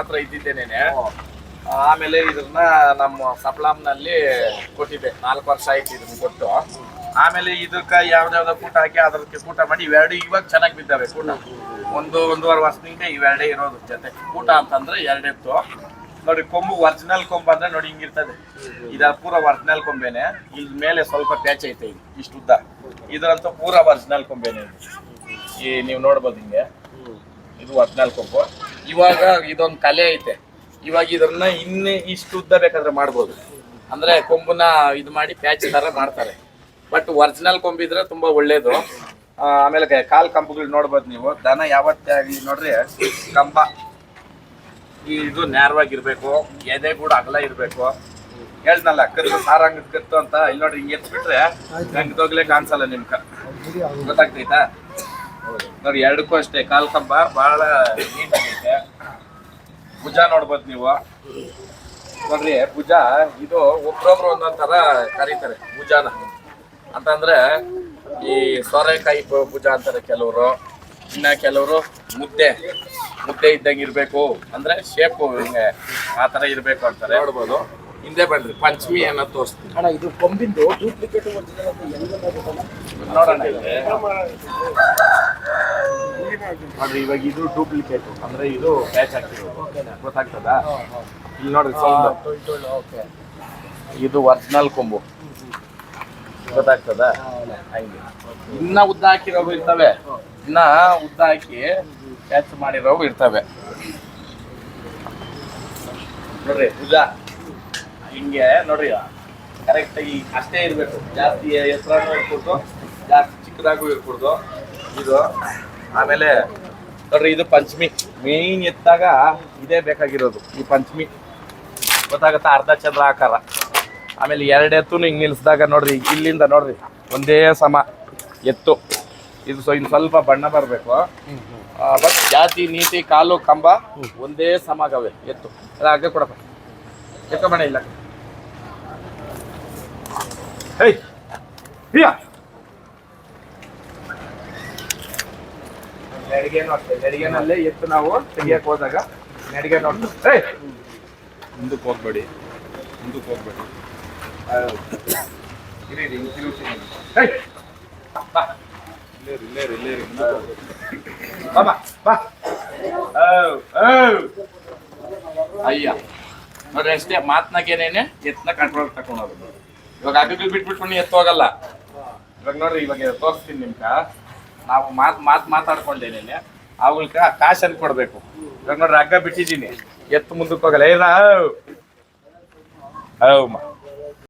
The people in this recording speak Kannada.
ಹತ್ರ ಇದ್ದಿದ್ದೇನೆ ಆಮೇಲೆ ಇದನ್ನ ನಮ್ಮ ಸಪ್ಲಾಮ್ನಲ್ಲಿ ಕೊಟ್ಟಿದ್ದೆ. ನಾಲ್ಕು ವರ್ಷ ಆಯ್ತು ಇದನ್ನ ಕೊಟ್ಟು. ಆಮೇಲೆ ಇದಕ್ಕ ಯಾವ್ದಾವ್ದೋ ಕೂಟ ಹಾಕಿ ಅದಕ್ಕೆ ಕೂಟ ಮಾಡಿ ಇವೆರಡು ಇವಾಗ ಚೆನ್ನಾಗಿ ಬಿದ್ದಾವೆ ಕೂಟ. ಒಂದು ಒಂದೂವರೆ ವರ್ಷದಿಂದ ಇವೆರಡೇ ಇರೋದು ಜೊತೆ. ಕೂಟ ಅಂತಂದ್ರೆ ಎರಡೆತ್ತು. ನೋಡಿ ಕೊಂಬು ಒರ್ಜಿನಲ್ ಕೊಂಬು ಅಂದ್ರೆ ನೋಡಿ ಹಿಂಗಿರ್ತದೆ ಇದ ಪೂರ ಒರ್ಜಿನಲ್ ಕೊಂಬೆನೆ. ಇದ್ ಮೇಲೆ ಸ್ವಲ್ಪ ಪ್ಯಾಚ್ ಐತೆ ಇದು ಇಷ್ಟು ಉದ್ದ. ಇದರಂತೂ ಪೂರ ಒರ್ಜಿನಲ್ ಕೊಂಬೆನೆ. ಈ ನೀವು ನೋಡ್ಬೋದು ಹಿಂಗೆ. ಇದು ಒರ್ಜಿನಲ್ ಕೊಂಬು. ಇವಾಗ ಇದೊಂದು ಕಲೆ ಐತೆ. ಇವಾಗ ಇದನ್ನ ಇನ್ನೇ ಇಷ್ಟು ಉದ್ದ ಬೇಕಾದ್ರೆ ಮಾಡ್ಬೋದು. ಅಂದ್ರೆ ಕೊಂಬುನ ಇದು ಮಾಡಿ ಪ್ಯಾಚ್ ತರ ಮಾಡ್ತಾರೆ. ಬಟ್ ಒರಿಜಿನಲ್ ಕೊಂಬಿದ್ರೆ ತುಂಬಾ ಒಳ್ಳೇದು. ಆಮೇಲೆ ಕಾಲ್ ಕಂಬಗಳು ನೋಡ್ಬೋದು ನೀವು. ದನ ಯಾವತ್ತೇ ಆಗಲಿ ನೋಡ್ರಿ ಕಂಬ. ಈ ಇದು ನೇರವಾಗಿರ್ಬೇಕು ಎದೆ ಕೂಡ ಅಗಲ ಇರ್ಬೇಕು. ಹೇಳ್ದಲ್ಲ ಕತ್ತು ಸಾರಂಗದ ಕತ್ತು ಅಂತ. ಇಲ್ಲಿ ನೋಡ್ರಿ ಹಿಂಗೆ ಎತ್ಬಿಟ್ರೆ ಗಂಗದೋಗ್ಲೆ ಕಾಣಿಸಲ್ಲ ನಿಮ್ಗೆ ಗೊತ್ತಾಗ್ತೈತಾ? ನೋಡಿ ಎರಡಕ್ಕೂ ಅಷ್ಟೇ. ಕಾಲ್ ಕಂಬ ಬಹಳ ನೀಟ್ ಆಗೈತೆ. ಭುಜ ನೋಡ್ಬೋದು ನೀವು. ನೋಡ್ರಿ ಭುಜ ಇದು ಒಬ್ರೊಬ್ರು ಒಂದೊಂದ್ ತರ ಕರೀತಾರೆ ಭುಜಾನ. ಅಂತಂದ್ರೆ ಈ ಸೋರೆಕಾಯಿ ಭುಜ ಅಂತಾರೆ ಕೆಲವರು. ಇನ್ನ ಕೆಲವರು ಮುದ್ದೆ ಮುದ್ದೆ ಇದ್ದಂಗೆ ಇರಬೇಕು. ಅಂದ್ರೆ ಶೇಪ್ ಹಿಂಗೆ ಆ ತರ ಇರಬೇಕು ಅಂತಾರೆ. ನೋಡ್ಬೋದು. ಹಿಂದೆ ಬನ್ರಿ ಪಂಚಮಿ ಅನ್ನೋ ತೋರಿಸ್ತೀನಿ. ಅಣ್ಣ ಇದು ಕೊಂಬಿಂದು ಡೂಪ್ಲಿಕೇಟ್ ನೋಡೋಣ. ನೋಡ್ರಿ ಇವಾಗ ಇದು ಡೂಪ್ಲಿಕೇಟ್ ಅಂದ್ರೆ ಇದು ಬ್ಯಾಚ್ ಹಾಕಿರೋದು. ಗೊತ್ತಾಗ್ತದಾ? ಇಲ್ಲಿ ನೋಡ್ರಿ ಸೌಂಡ್ ಇದು ಒರಿಜಿನಲ್ ಕೊಂಬು. ಗೊತ್ತಾಗ್ತದ? ಹಂಗೆ ಇನ್ನ ಉದ್ದ ಹಾಕಿರೋವು ಇರ್ತವೆ. ಇನ್ನ ಉದ್ದ ಹಾಕಿ ಕ್ಯಾಚ್ ಮಾಡಿರೋವು ಇರ್ತವೆ. ನೋಡ್ರಿ ಉದ್ದ. ಹಿಂಗೆ ನೋಡ್ರಿ ಕರೆಕ್ಟಾಗಿ ಅಷ್ಟೇ ಇರಬೇಕು. ಜಾಸ್ತಿ ಎತ್ತರನೂ ಇರ್ಕೊಡ್ದು ಜಾಸ್ತಿ ಚಿಕ್ಕದಾಗೂ ಇರ್ಕೊಡ್ದು ಇದು ಆಮೇಲೆ ನೋಡ್ರಿ, ಇದು ಪಂಚಮಿ. ಮೇನ್ ಎತ್ತಾಗ ಇದೇ ಬೇಕಾಗಿರೋದು, ಈ ಪಂಚಮಿ. ಗೊತ್ತಾಗತ್ತಾ? ಅರ್ಧ ಚಂದ್ರ ಆಕಾರ. ಆಮೇಲೆ ಎರಡು ಎತ್ತು ಹಿಂಗೆ ನಿಲ್ಸಿದಾಗ ನೋಡ್ರಿ, ಇಲ್ಲಿಂದ ನೋಡ್ರಿ, ಒಂದೇ ಸಮ ಎತ್ತು. ಇದು ಸೊ ಇನ್ನು ಸ್ವಲ್ಪ ಬಣ್ಣ ಬರಬೇಕು. ಬಟ್ ಜಾತಿ, ನೀತಿ, ಕಾಲು, ಕಂಬ ಒಂದೇ ಸಮ ಆಗವೆ ಎತ್ತು. ಅಲ್ಲ, ಹಾಗೆ ಕೊಡಪ್ಪ. ಮಣೆ ಇಲ್ಲ. ಹೇಯ್ ನೆಡಿಗೆನೂ ಅಷ್ಟೇ ನೆಡಿಗೆನಲ್ಲೇ ಎತ್ತು ನಾವು ತೆಗಿಯಕ್ ಹೋದಾಗ ನೆಡಿಗೆ ನೋಡ್ತು ಏಯ್! ಮುಂದಕ್ಕೆ ಹೋಗ್ಬೇಡಿ. ಮುಂದಕ್ಕೆ ಹೋಗ್ಬೇಡಿ. ಅಯ್ಯ. ನೋಡ್ರಿ ಅಷ್ಟೇ ಮಾತ್ನಾಗೇನೇನೆ ಎತ್ತನ ಕಂಟ್ರೋಲ್ ತಗೊಂಡು ಹೋಗೋದು ಇವಾಗ ಅದಕ್ಕೆ ಬಿಟ್ಬಿಟ್ಕೊಂಡು ಎತ್ತು ಹೋಗಲ್ಲ. ಇವಾಗ ನೋಡ್ರಿ ಇವಾಗ ತೋರಿಸ್ತೀನಿ ನಿಮ್ಗ. ನಾವು ಮಾತ್ ಮಾತು ಮಾತಾಡ್ಕೊಂಡೇನೆ ಅವುಗಳ್ಕ ಕಾಶನ್ ಕೊಡಬೇಕು. ನೋಡ್ರಿ ಹಗ್ಗ ಬಿಟ್ಟಿದ್ದೀನಿ. ಎತ್ತು ಮುಂದಕ್ಕೆ ಹೋಗಲ್ಲ. ಏನ ಹೌಮ್ಮ